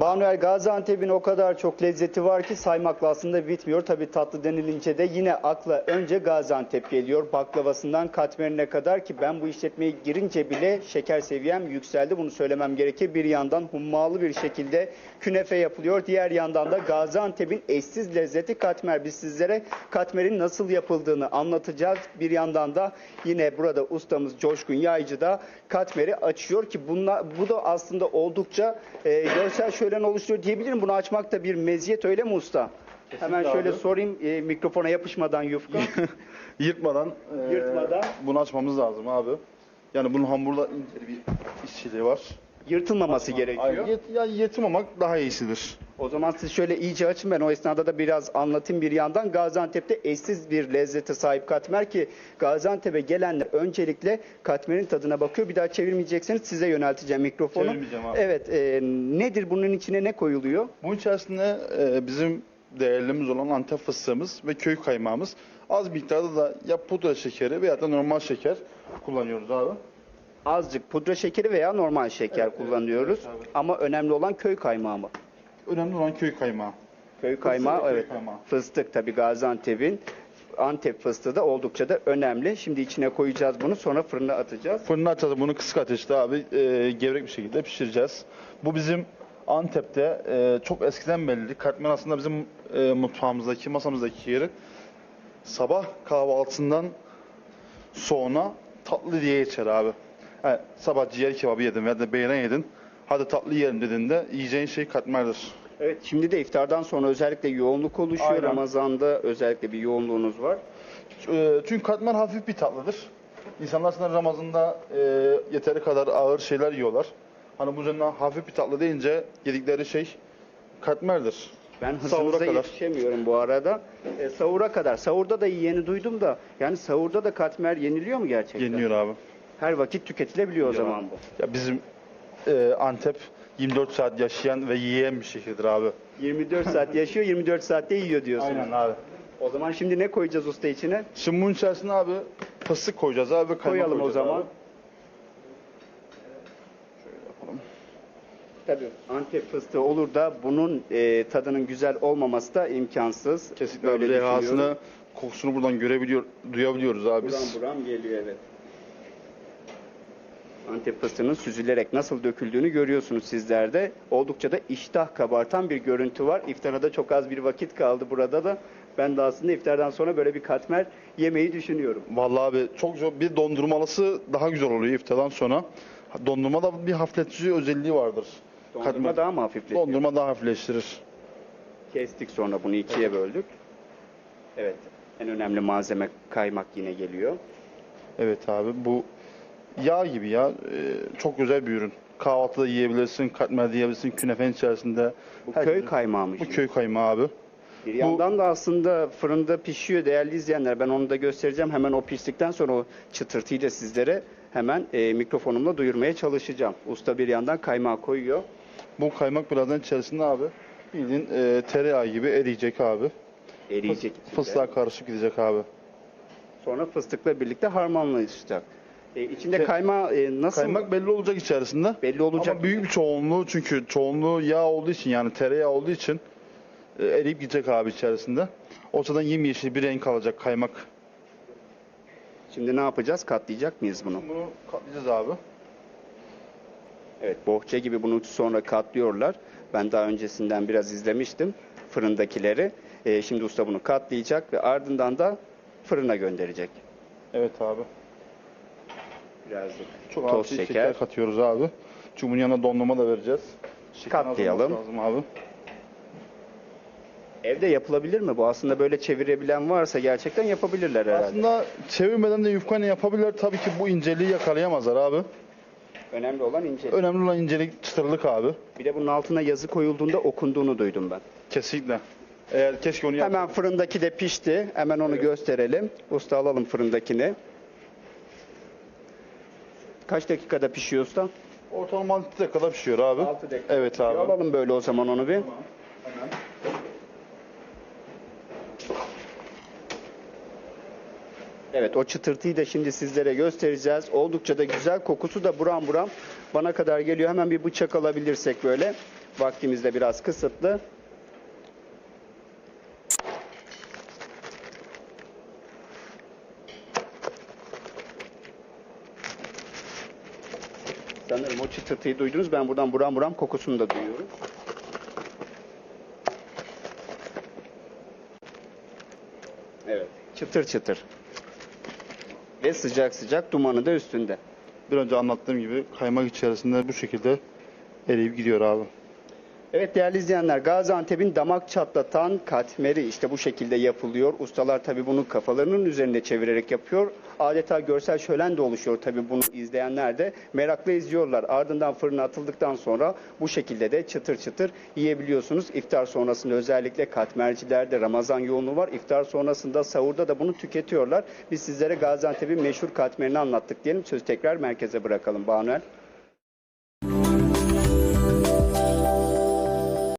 Banuel Gaziantep'in o kadar çok lezzeti var ki saymakla aslında bitmiyor. Tabii tatlı denilince de yine akla önce Gaziantep geliyor. Baklavasından katmerine kadar ki ben bu işletmeye girince bile şeker seviyem yükseldi. Bunu söylemem gerekir. Bir yandan hummalı bir şekilde künefe yapılıyor. Diğer yandan da Gaziantep'in eşsiz lezzeti katmer. Biz sizlere katmerin nasıl yapıldığını anlatacağız. Bir yandan da yine burada ustamız Coşkun Yaycı da katmeri açıyor ki bunlar, bu da aslında oldukça e, görsel şölen oluşturuyor diyebilirim. Bunu açmak da bir meziyet öyle mi usta? Hemen şöyle abi. sorayım e, mikrofona yapışmadan yufka. Yırtmadan, eee, Yırtmadan. bunu açmamız lazım abi. Yani bunun hamurda ince bir işçiliği var. Yırtılmaması gerekiyor. Yet, yani yırtmamak daha iyisidir. O zaman siz şöyle iyice açın ben o esnada da biraz anlatayım bir yandan. Gaziantep'te eşsiz bir lezzete sahip katmer ki Gaziantep'e gelenler öncelikle katmerin tadına bakıyor. Bir daha çevirmeyecekseniz size yönelteceğim mikrofonu. Çevirmeyeceğim abi. Evet e, nedir bunun içine ne koyuluyor? Bunun içerisinde eee, bizim değerlimiz olan antep fıstığımız ve köy kaymağımız. Az miktarda da ya pudra şekeri veya da normal şeker kullanıyoruz abi. Azıcık pudra şekeri veya normal şeker Evet, evet, kullanıyoruz. evet abi. Ama önemli olan köy kaymağı mı? Önemli olan köy kaymağı. Köy kaymağı köy evet. kaymağı. Fıstık tabii Gaziantep'in Antep fıstığı da oldukça da önemli. Şimdi içine koyacağız bunu sonra fırına atacağız. Fırına açacağız bunu kısık ateşte abi eee, gevrek bir şekilde pişireceğiz. Bu bizim Antep'te eee, çok eskiden belli. Katmer aslında bizim eee, mutfağımızdaki, masamızdaki yeri. Sabah kahvaltısından sonra tatlı diye geçer abi. Yani sabah ciğer kebabı yedin veya da beyran yedin. Hadi tatlı yiyelim dediğinde yiyeceğin şey katmerdir. Evet şimdi de iftardan sonra özellikle yoğunluk oluşuyor. Aynen. Ramazan'da özellikle bir yoğunluğunuz var. Eee, Çünkü katmer hafif bir tatlıdır. İnsanlar aslında Ramazan'da eee, yeteri kadar ağır şeyler yiyorlar. Hani bu yüzden hafif bir tatlı deyince yedikleri şey katmerdir. Ben Sahura hızınıza kadar. yetişemiyorum bu arada. E, sahura kadar. Sahurda da yeni duydum da. Yani sahurda da katmer yeniliyor mu gerçekten? Yeniliyor abi. Her vakit tüketilebiliyor o zaman bu. Ya bizim eee, Antep 24 saat yaşayan ve yiyen bir şehirdir abi. 24 saat yaşıyor, 24 saatte yiyor diyorsunuz. abi. O zaman şimdi ne koyacağız usta içine? Şimdi bunun içerisine abi fıstık koyacağız abi ve kaymak Koyalım o zaman. abi. Şöyle yapalım. Tabii. Antep fıstığı olur da bunun e, tadının güzel olmaması da imkansız. Kesinlikle Böyle abi rehasını, kokusunu buradan görebiliyor, duyabiliyoruz abi Buram buram geliyor evet. Antep fıstığının süzülerek nasıl döküldüğünü görüyorsunuz sizler de. Oldukça da iştah kabartan bir görüntü var. İftara da çok az bir vakit kaldı burada da. Ben de aslında iftardan sonra böyle bir katmer yemeyi düşünüyorum. Vallahi abi çok zor. Bir dondurmalısı daha güzel oluyor iftardan sonra. Dondurma da bir hafifletici özelliği vardır. Dondurma Katmer- daha mı hafifletiyor? Dondurma daha hafifleştirir. Kestik sonra bunu ikiye böldük. Evet. En önemli malzeme kaymak yine geliyor. Evet abi bu yağ gibi ya. Ee, çok güzel bir ürün. Kahvaltıda yiyebilirsin, katmer yiyebilirsin, künefenin içerisinde. Bu Her köy türlü- kaymağımış. Bu köy kaymağı abi. Bir yandan da aslında fırında pişiyor değerli izleyenler. Ben onu da göstereceğim. Hemen o piştikten sonra o çıtırtıyı da sizlere hemen e, mikrofonumla duyurmaya çalışacağım. Usta bir yandan kaymağı koyuyor. Bu kaymak birazdan içerisinde abi bildiğin e, tereyağı gibi eriyecek abi. Eriyecek. İçinde. Fıstığa karışık gidecek abi. Sonra fıstıkla birlikte harmanlaşacak. E, içinde Te- kaymağı e, nasıl Kaymak belli olacak içerisinde. belli olacak? Ama büyük bir çoğunluğu çünkü çoğunluğu yağ olduğu için yani tereyağı olduğu için e, eriyip gidecek abi içerisinde. Ortadan yemyeşil bir renk alacak kaymak. Şimdi ne yapacağız? Katlayacak mıyız bunu? Bunu katlayacağız abi. Evet, bohça gibi bunu sonra katlıyorlar. Ben daha öncesinden biraz izlemiştim fırındakileri. E, şimdi usta bunu katlayacak ve ardından da fırına gönderecek. Evet abi. Birazcık Çok toz şeker. şeker. katıyoruz abi. Çünkü bunun yanına dondurma da vereceğiz. Katlayalım. Lazım abi. Evde yapılabilir mi bu? Aslında böyle çevirebilen varsa gerçekten yapabilirler herhalde. Aslında çevirmeden de yufkayla yapabilirler. Tabii ki bu inceliği yakalayamazlar abi. Önemli olan ince. Önemli olan incelik, çıtırlık abi. Bir de bunun altına yazı koyulduğunda okunduğunu duydum ben. Kesinlikle. Eğer keşke onu yap. Hemen fırındaki de pişti. Hemen onu gösterelim. Usta alalım fırındakini. Kaç dakikada pişiyor usta? Ortalama 6 dakikada pişiyor abi. Altı dakika. Evet abi. Alalım böyle o zaman onu bir. Evet o çıtırtıyı da şimdi sizlere göstereceğiz. Oldukça da güzel kokusu da buram buram bana kadar geliyor. Hemen bir bıçak alabilirsek böyle. Vaktimiz de biraz kısıtlı. Sanırım o çıtırtıyı duydunuz. Ben buradan buram buram kokusunu da duyuyorum. Evet. Çıtır çıtır. Ve sıcak sıcak dumanı da üstünde. Bir önce anlattığım gibi kaymak içerisinde bu şekilde eriyip gidiyor abi. Evet değerli izleyenler Gaziantep'in damak çatlatan katmeri işte bu şekilde yapılıyor. Ustalar tabi bunu kafalarının üzerinde çevirerek yapıyor. Adeta görsel şölen de oluşuyor tabi bunu izleyenler de merakla izliyorlar. Ardından fırına atıldıktan sonra bu şekilde de çıtır çıtır yiyebiliyorsunuz. İftar sonrasında özellikle katmercilerde Ramazan yoğunluğu var. İftar sonrasında sahurda da bunu tüketiyorlar. Biz sizlere Gaziantep'in meşhur katmerini anlattık diyelim. Sözü tekrar merkeze bırakalım Banuel.